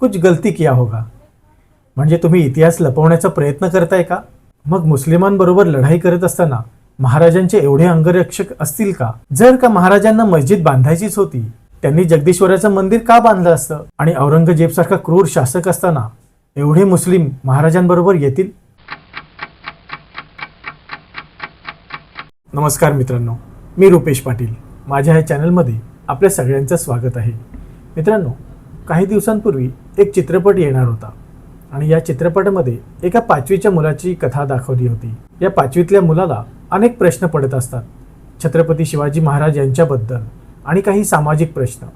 कुछ गलती किया होगा? म्हणजे तुम्ही इतिहास लपवण्याचा प्रयत्न करताय का? मग मुस्लिमांबरोबर लढाई करत असताना महाराजांचे एवढे अंगरक्षक असतील का? जर का महाराजांना मस्जिद बांधायचीच होती त्यांनी जगदीश्वराचं मंदिर का बांधलं असतं? आणि औरंगजेब सारखा क्रूर शासक असताना एवढे मुस्लिम महाराजांबरोबर येतील? नमस्कार मित्रांनो मी रुपेश पाटील. माझ्या ह्या चॅनलमध्ये आपल्या सगळ्यांचं स्वागत आहे. मित्रांनो काही दिवसांपूर्वी एक चित्रपट येणार होता. आणि या चित्रपटामध्ये एका पाचवीच्या मुलाची कथा दाखवली होती. या पाचवीतल्या मुलाला अनेक प्रश्न पडत असतात. छत्रपती शिवाजी महाराज यांच्याबद्दल आणि काही सामाजिक प्रश्न.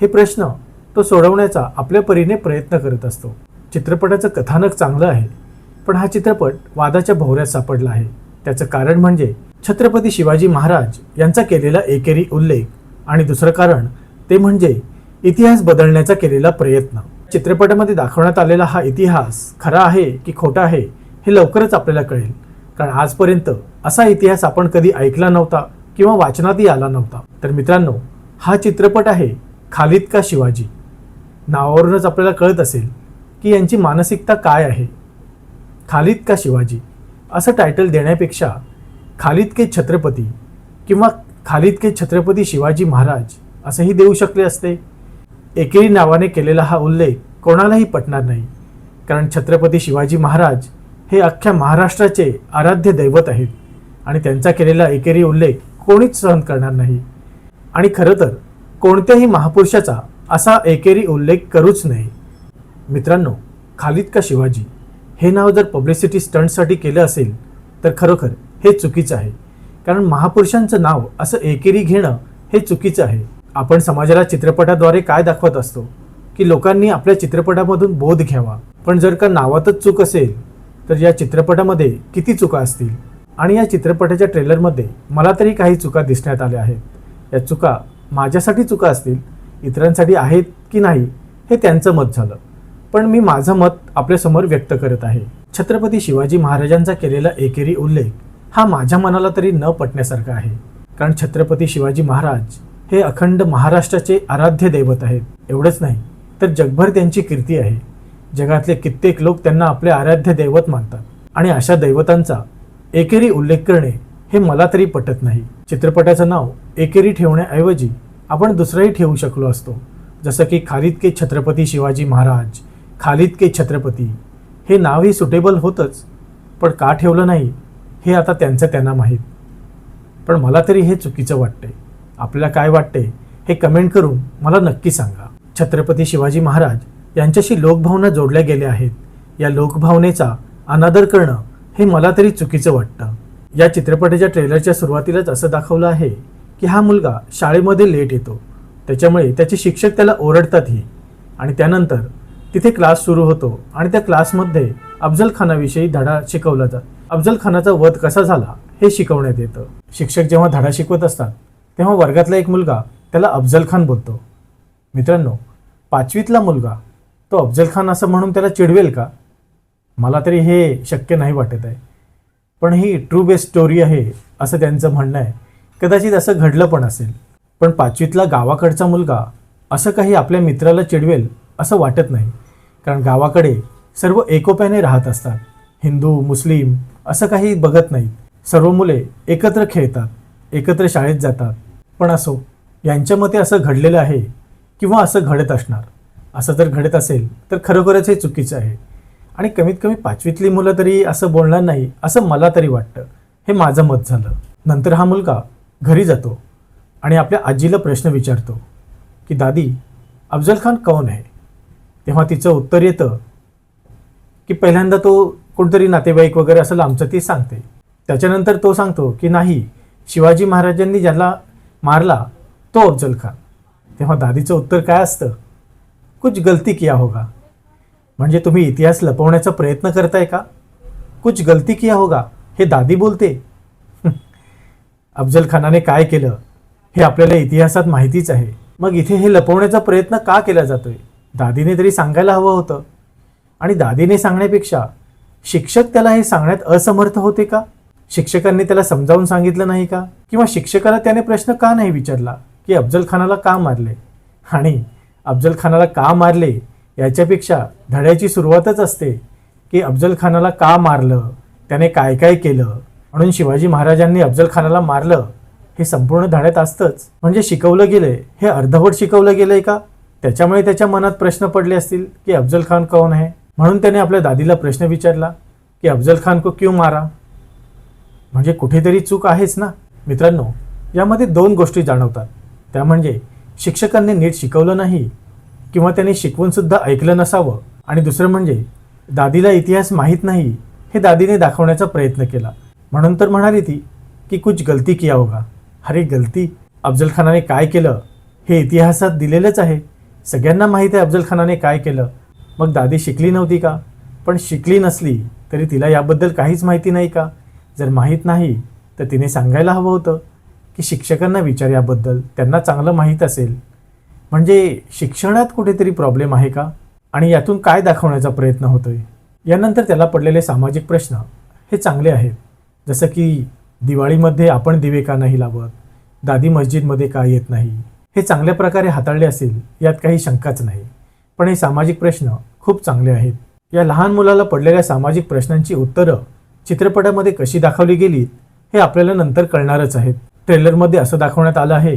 हे प्रश्न तो सोडवण्याचा आपल्या परीने प्रयत्न करत असतो. चित्रपटाचं कथानक चांगलं आहे पण हा चित्रपट वादाच्या भोवऱ्यात सापडला आहे. त्याचं कारण म्हणजे छत्रपती शिवाजी महाराज यांचा केलेला एकेरी उल्लेख आणि दुसरं कारण ते म्हणजे इतिहास बदलण्याचा केलेला प्रयत्न. चित्रपटामध्ये दाखवण्यात आलेला हा इतिहास खरा आहे की खोटा आहे हे लवकरच आपल्याला कळेल. कारण आजपर्यंत असा इतिहास आपण कधी ऐकला नव्हता किंवा वाचनातही आला नव्हता. तर मित्रांनो हा चित्रपट आहे खालिद का शिवाजी? नावावरूनच आपल्याला कळत असेल की यांची मानसिकता काय आहे. खालिद का शिवाजी? असं टायटल देण्यापेक्षा खालिद के छत्रपती किंवा खालिद के छत्रपती शिवाजी महाराज असंही देऊ शकले असते? एकेरी नावाने केलेला हा उल्लेख कोणालाही पटणार नाही. कारण छत्रपती शिवाजी महाराज हे अख्ख्या महाराष्ट्राचे आराध्य दैवत आहेत आणि त्यांचा केलेला एकेरी उल्लेख कोणीच सहन करणार नाही. आणि खरं तर कोणत्याही महापुरुषाचा असा एकेरी उल्लेख करूच नये मित्रांनो खालिद का शिवाजी? हे नाव जर पब्लिसिटी स्टंटसाठी केलं असेल तर खरोखर हे चुकीचं आहे. कारण महापुरुषांचं नाव असं एकेरी घेणं हे चुकीचं आहे. आपण समाजाला चित्रपटाद्वारे काय दाखवत असतो? की लोकांनी आपल्या चित्रपटामधून बोध घ्यावा. पण जर का नावातच चूक असेल तर या चित्रपटामध्ये किती चुका असतील? आणि या चित्रपटाच्या ट्रेलरमध्ये मला तरी काही चुका दिसण्यात आल्या आहेत. या चुका माझ्यासाठी चुका असतील इतरांसाठी आहेत की नाही हे त्यांचं मत झालं. पण मी माझं मत आपल्यासमोर व्यक्त करत आहे. छत्रपती शिवाजी महाराजांचा केलेला एकेरी उल्लेख हा माझ्या मनाला तरी न पटण्यासारखा आहे. कारण छत्रपती शिवाजी महाराज हे अखंड महाराष्ट्राचे आराध्य दैवत आहेत. एवढंच नाही तर जगभर त्यांची कीर्ती आहे. जगातले कित्येक लोक त्यांना आपले आराध्य दैवत मानतात. आणि अशा दैवतांचा एकेरी उल्लेख करणे हे मला तरी पटत नाही. चित्रपटाचं नाव एकेरी ठेवण्याऐवजी आपण दुसरंही ठेवू शकलो असतो. जसं की खालिद के छत्रपती शिवाजी महाराज खालिद के छत्रपती. हे नावही सुटेबल होतंच पण का ठेवलं नाही हे आता त्यांचं त्यांना माहीत. पण मला तरी हे चुकीचं वाटतंय. आपल्याला काय वाटते हे कमेंट करून मला नक्की सांगा. छत्रपती शिवाजी महाराज यांच्याशी लोकभावना जोडल्या गेल्या आहेत. या लोकभावनेचा अनादर करणं हे मला तरी चुकीचं वाटतं. या चित्रपटाच्या ट्रेलरच्या सुरुवातीलाच असं दाखवलं आहे की हा मुलगा शाळेमध्ये लेट येतो. त्याच्यामुळे त्याचे शिक्षक त्याला ओरडतातही आणि त्यानंतर तिथे क्लास सुरू होतो आणि त्या क्लासमध्ये अफजल खानाविषयी धडा शिकवला जात. अफजल खानाचा वध कसा झाला हे शिकवण्यात येतं. शिक्षक जेव्हा धडा शिकवत असतात तेव्हा वर्गातला एक मुलगा त्याला अफजल खान बोलतो. मित्रांनो पाचवीतला मुलगा तो अफजल खान असं म्हणून त्याला चिडवेल का? मला तरी हे शक्य नाही वाटत आहे. पण ही ट्रू बेस्ट स्टोरी आहे असं त्यांचं म्हणणं आहे. कदाचित असं घडलं पण असेल. पण पाचवीतला गावाकडचा मुलगा असं काही आपल्या मित्राला चिडवेल असं वाटत नाही. कारण गावाकडे सर्व एकोप्याने राहत असतात. हिंदू मुस्लिम असं काही बघत नाहीत. सर्व मुले एकत्र खेळतात एकत्र शाळेत जातात. पण असो यांच्या मते असं घडलेलं आहे किंवा असं घडत असणार. असं जर घडत असेल तर खरोखरच हे चुकीचं आहे. आणि कमीत कमी पाचवीतली मुलं तरी असं बोलणार नाही असं मला तरी वाटतं. हे माझं मत झालं. नंतर हा मुलगा घरी जातो आणि आपल्या आजीला प्रश्न विचारतो की दादी अफजल खान कौन आहे? तेव्हा तिचं उत्तर येतं की पहिल्यांदा तो कोणतरी नातेवाईक वगैरे असं लांबचं ती सांगते. त्याच्यानंतर तो सांगतो की नाही शिवाजी महाराजांनी ज्याला मारला तो अफजल खान. तेव्हा दादीचं उत्तर काय असतं? कुछ गलती किया होगा. म्हणजे तुम्ही इतिहास लपवण्याचा प्रयत्न करताय का? कुछ गलती किया होगा हे दादी बोलते. अफजल खानाने काय केलं? हे आपल्याला इतिहासात माहितीच आहे. मग इथे हे लपवण्याचा प्रयत्न का केला जातोय? दादीने तरी सांगायला हवं होतं. आणि दादीने सांगण्यापेक्षा शिक्षक त्याला हे सांगण्यात असमर्थ होते का? शिक्षकांनी त्याला समजावून सांगितलं नाही का? किंवा शिक्षकाला त्याने प्रश्न का नाही विचारला की अफजल खानाला का मारले? आणि अफजल खानाला का मारले याच्यापेक्षा धड्याची सुरुवातच असते की अफजल खानाला का मारलं? त्याने काय काय केलं? म्हणून शिवाजी महाराजांनी अफजल खानाला मारलं हे संपूर्ण धड्यात असतंच. म्हणजे शिकवलं गेलंय. हे अर्धवट शिकवलं गेलंय का? त्याच्यामुळे त्याच्या मनात प्रश्न पडले असतील की अफजल खान कौन आहे? म्हणून त्याने आपल्या दादीला प्रश्न विचारला की अफजल खान को क्यों मारा? म्हणजे कुठेतरी चूक आहेच ना? मित्रांनो यामध्ये दोन गोष्टी जाणवतात. त्या म्हणजे शिक्षकांनी नीट शिकवलं नाही किंवा त्यांनी शिकवूनसुद्धा ऐकलं नसावं. आणि दुसरं म्हणजे दादीला इतिहास माहीत नाही हे दादीने दाखवण्याचा प्रयत्न केला. म्हणून तर म्हणाली ती की कुछ गलती किया होगा. अरे गलती? अफजल खानाने काय केलं? हे इतिहासात दिलेलंच आहे. सगळ्यांना माहीत आहे अफजल खानाने काय केलं. मग दादी शिकली नव्हती का? पण शिकली नसली तरी तिला याबद्दल काहीच माहिती नाही का? जर माहीत नाही तर तिने सांगायला हवं होतं की शिक्षकांना विचार याबद्दल त्यांना चांगलं माहीत असेल. म्हणजे शिक्षणात कुठेतरी प्रॉब्लेम आहे का? आणि यातून काय दाखवण्याचा प्रयत्न होतोय? यानंतर त्याला पडलेले सामाजिक प्रश्न हे चांगले आहेत. जसं की दिवाळीमध्ये आपण दिवे का नाही लावत? दादी मस्जिदमध्ये का येत नाही? हे चांगल्या प्रकारे हाताळले असेल यात काही शंकाच नाही. पण हे सामाजिक प्रश्न खूप चांगले आहेत. या लहान मुलाला पडलेल्या सामाजिक प्रश्नांची उत्तरं चित्रपटामध्ये कशी दाखवली गेलीत हे आपल्याला नंतर कळणारच आहेत ट्रेलरमध्ये असं दाखवण्यात आलं आहे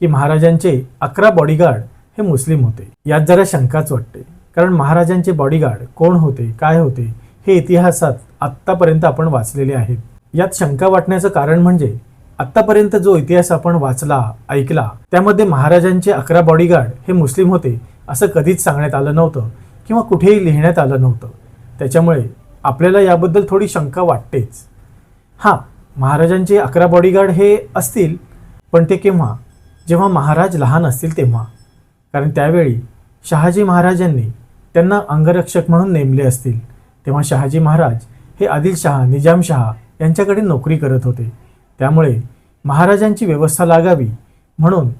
की महाराजांचे अकरा बॉडीगार्ड हे मुस्लिम होते. यात जरा शंकाच वाटते. कारण महाराजांचे बॉडीगार्ड कोण होते काय होते हे इतिहासात आत्तापर्यंत आपण वाचलेले आहेत. यात शंका वाटण्याचं कारण म्हणजे आत्तापर्यंत जो इतिहास आपण वाचला ऐकला त्यामध्ये महाराजांचे अकरा बॉडीगार्ड हे मुस्लिम होते असं कधीच सांगण्यात आलं नव्हतं किंवा कुठेही लिहिण्यात आलं नव्हतं. त्याच्यामुळे आपल्याला याबद्दल थोडी शंका वाटतेच. हां महाराजांचे अकरा बॉडीगार्ड हे असतील पण ते केव्हा? जेव्हा महाराज लहान असतील तेव्हा. कारण त्यावेळी शहाजी महाराजांनी त्यांना अंगरक्षक म्हणून नेमले असतील. तेव्हा शहाजी महाराज हे आदिलशहा निजामशहा यांच्याकडे नोकरी करत होते. त्यामुळे महाराजांची व्यवस्था लागावी म्हणून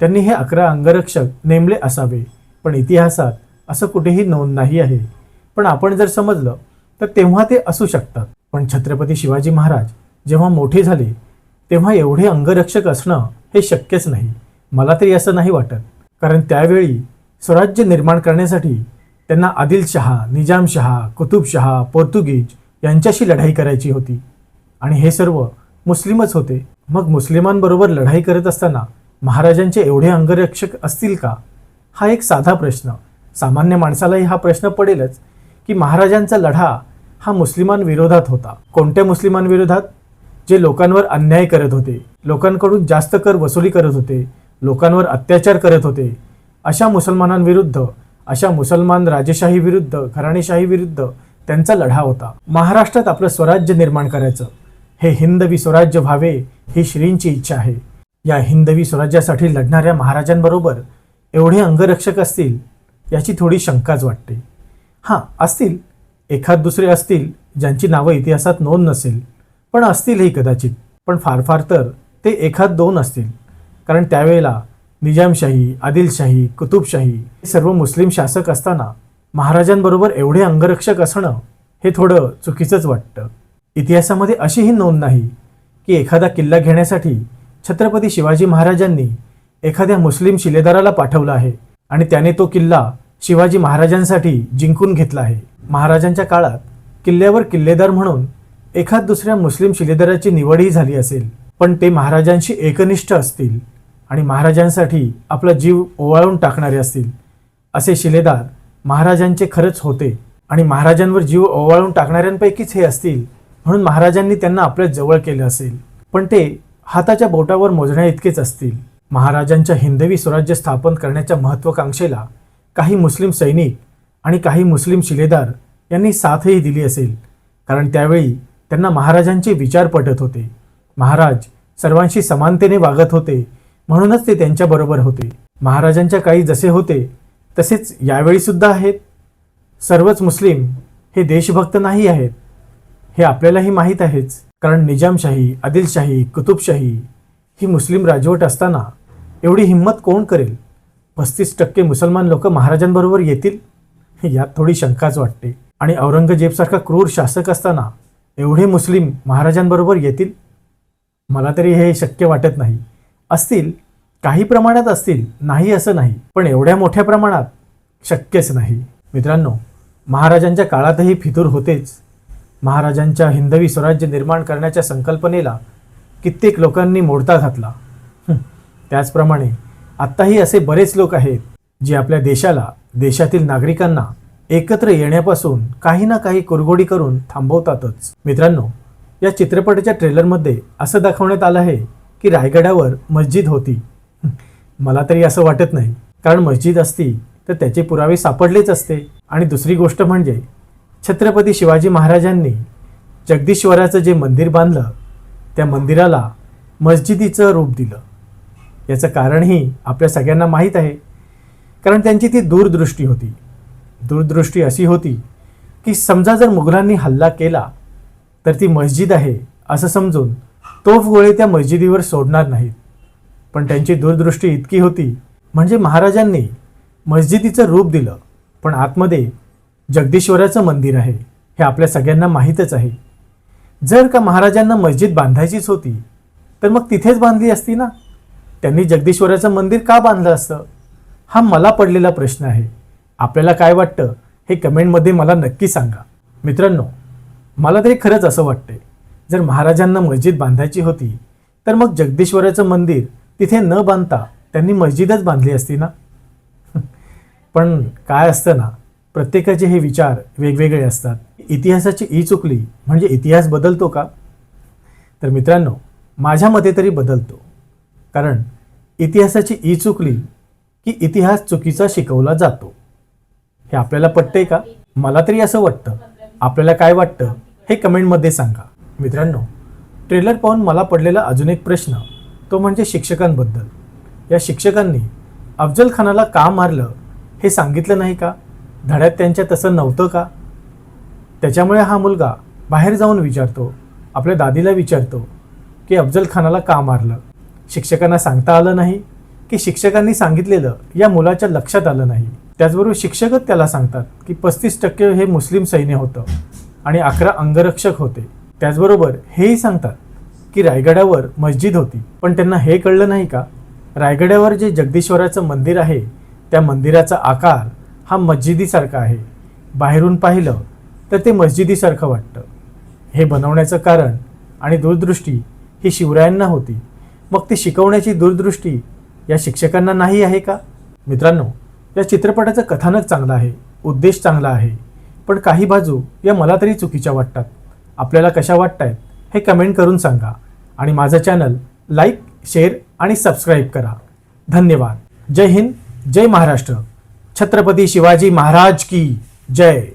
त्यांनी हे अकरा अंगरक्षक नेमले असावे. पण इतिहासात असं कुठेही नोंद नाही आहे. पण आपण जर समजलं तर तेव्हा ते असू शकतात. पण छत्रपती शिवाजी महाराज जेव्हा मोठे झाले तेव्हा एवढे अंगरक्षक असणं हे शक्यच नाही. मला तरी असं नाही वाटत. कारण त्यावेळी स्वराज्य निर्माण करण्यासाठी त्यांना आदिलशहा निजामशहा कुतुबशहा पोर्तुगीज यांच्याशी लढाई करायची होती. आणि हे सर्व मुस्लिमच होते. मग मुस्लिमांबरोबर लढाई करत असताना महाराजांचे एवढे अंगरक्षक असतील का? हा एक साधा प्रश्न. सामान्य माणसालाही हा प्रश्न पडेलच. की महाराजांचा लढा हा मुस्लिमांविरोधात होता. कोणत्या मुस्लिमांविरोधात? जे लोकांवर अन्याय करत होते लोकांकडून जास्त कर वसुली करत होते लोकांवर अत्याचार करत होते अशा मुसलमानांविरुद्ध अशा मुसलमान राजेशाही विरुद्ध घराणेशाही विरुद्ध त्यांचा लढा होता. महाराष्ट्रात आपलं स्वराज्य निर्माण करायचं हे हिंदवी स्वराज्य व्हावे ही श्रींची इच्छा आहे. या हिंदवी स्वराज्यासाठी लढणाऱ्या महाराजांबरोबर एवढे अंगरक्षक असतील याची थोडी शंकाच वाटते. हां असतील. एखाद दुसरे असतील ज्यांची नावं इतिहासात नोंद नसेल. पण असतीलही कदाचित. पण फार फार तर ते एखाद दोन असतील. कारण त्यावेळेला निजामशाही आदिलशाही कुतुबशाही हे सर्व मुस्लिम शासक असताना महाराजांबरोबर एवढे अंगरक्षक असणं हे थोडं चुकीचंच वाटतं. इतिहासामध्ये अशीही नोंद नाही की एखादा किल्ला घेण्यासाठी छत्रपती शिवाजी महाराजांनी एखाद्या मुस्लिम शिलेदाराला पाठवला आहे आणि त्याने तो किल्ला शिवाजी महाराजांसाठी जिंकून घेतला आहे. महाराजांच्या काळात किल्ल्यावर किल्लेदार म्हणून एखाद दुसऱ्या मुस्लिम शिलेदाराची निवडही झाली असेल पण ते महाराजांशी एकनिष्ठ असतील आणि महाराजांसाठी आपला जीव ओवाळून टाकणारे असतील असे शिलेदार महाराजांचे खरंच होते आणि महाराजांवर जीव ओवाळून टाकणाऱ्यांपैकीच हे असतील म्हणून महाराजांनी त्यांना आपल्या जवळ केलं असेल. पण ते हाताच्या बोटावर मोजण्या इतकेच असतील. महाराजांच्या हिंदवी स्वराज्य स्थापन करण्याच्या महत्त्वाकांक्षेला काही मुस्लिम सैनिक आणि काही मुस्लिम शिलेदार यांनी साथही दिली असेल. कारण त्यावेळी त्यांना महाराजांचे विचार पटत होते. महाराज सर्वांशी समानतेने वागत होते म्हणूनच ते त्यांच्याबरोबर होते. महाराजांच्या काळी जसे होते तसेच यावेळीसुद्धा आहेत. सर्वच मुस्लिम हे देशभक्त नाही आहेत. हे आपल्यालाही माहीत आहेच. कारण निजामशाही आदिलशाही कुतुबशाही ही मुस्लिम राजवट असताना एवढी हिंमत कोण करेल? पस्तीस टक्के मुसलमान लोक महाराजांबरोबर येतील? यात थोडी शंकाच वाटते. आणि औरंगजेबसारखा क्रूर शासक असताना एवढे मुस्लिम महाराजांबरोबर येतील? मला तरी हे शक्य वाटत नाही. असतील काही प्रमाणात असतील नाही असं नाही पण एवढ्या मोठ्या प्रमाणात शक्यच नाही. मित्रांनो महाराजांच्या काळातही फितूर होतेच. महाराजांच्या हिंदवी स्वराज्य निर्माण करण्याच्या संकल्पनेला कित्येक लोकांनी मोडता घातला. त्याचप्रमाणे आत्ताही असे बरेच लोक आहेत जे आपल्या देशाला देशातील नागरिकांना एकत्र येण्यापासून काही ना काही कुरघोडी करून थांबवतातच. मित्रांनो या चित्रपटाच्या ट्रेलरमध्ये असं दाखवण्यात आलं आहे की रायगडावर मस्जिद होती. मला तरी असं वाटत नाही. कारण मस्जिद असती तर त्याचे पुरावे सापडलेच असते. आणि दुसरी गोष्ट म्हणजे छत्रपती शिवाजी महाराजांनी जगदीश्वराचं जे मंदिर बांधलं त्या मंदिराला मस्जिदीचं रूप दिलं. याचं कारणही आपल्या सगळ्यांना माहीत आहे. कारण त्यांची ती दूरदृष्टी होती. दूरदृष्टी अशी होती की समजा जर मुघलांनी हल्ला केला तर ती मस्जिद आहे असं समजून तोफ गोळे त्या मस्जिदीवर सोडणार नाहीत. पण त्यांची दूरदृष्टी इतकी होती म्हणजे महाराजांनी मस्जिदीचं रूप दिलं पण आतमध्ये जगदीश्वराचं मंदिर आहे हे आपल्या सगळ्यांना माहीतच आहे. जर का महाराजांना मस्जिद बांधायचीच होती तर मग तिथेच बांधली असती ना? त्यांनी जगदीश्वराचं मंदिर का बांधलं असतं हा मला पडलेला प्रश्न आहे. आपल्याला काय वाटतं? हे कमेंटमध्ये मला नक्की सांगा. मित्रांनो मला तरी खरंच असं वाटतंय. जर महाराजांना मस्जिद बांधायची होती तर मग जगदीश्वराचं मंदिर तिथे न बांधता त्यांनी मस्जिदच बांधली असती ना? पण काय असतं ना प्रत्येकाचे हे विचार वेगवेगळे असतात. इतिहासाची ई चुकली म्हणजे इतिहास बदलतो का? तर मित्रांनो माझ्या मते तरी बदलतो. कारण इतिहासाची ई चुकली की इतिहास चुकीचा शिकवला जातो. हे आपल्याला पटतंय का? मला तरी असं वाटतं. आपल्याला काय वाटतं? हे कमेंटमध्ये सांगा. मित्रांनो ट्रेलर पाहून मला पडलेला अजून एक प्रश्न तो म्हणजे शिक्षकांबद्दल. या शिक्षकांनी अफजल खानाला का मारलं हे सांगितलं नाही का? धड्यात त्यांच्या तसं नव्हतं का? त्याच्यामुळे हा मुलगा बाहेर जाऊन विचारतो आपल्या दादीला विचारतो की अफजल खानाला का मारलं? शिक्षकांना सांगता आलं नाही की शिक्षकांनी सांगितलेलं या मुलाच्या लक्षात आलं नाही. त्याचबरोबर शिक्षकच त्याला सांगतात की पस्तीस टक्के हे मुस्लिम सैन्य होतं आणि अकरा अंगरक्षक होते. त्याचबरोबर हेही सांगतात की रायगडावर मस्जिद होती. पण त्यांना हे कळलं नाही का? रायगडावर जे जगदीश्वराचं मंदिर आहे त्या मंदिराचा आकार हा मस्जिदीसारखा आहे. बाहेरून पाहिलं तर ते मस्जिदीसारखं वाटतं. हे बनवण्याचं कारण आणि दूरदृष्टी ही शिवरायांना होती. मग ती शिकवण्याची दूरदृष्टी या शिक्षकांना नाही आहे का? मित्रांनो या चित्रपटाचं कथानक चांगलं आहे उद्देश चांगला आहे पण काही बाजू या मला तरी चुकीच्या वाटतात. आपल्याला कशा वाटतायत आहेत हे कमेंट करून सांगा आणि माझं चॅनल लाईक शेअर आणि सबस्क्राईब करा. धन्यवाद. जय हिंद जय महाराष्ट्र. छत्रपती शिवाजी महाराज की जय.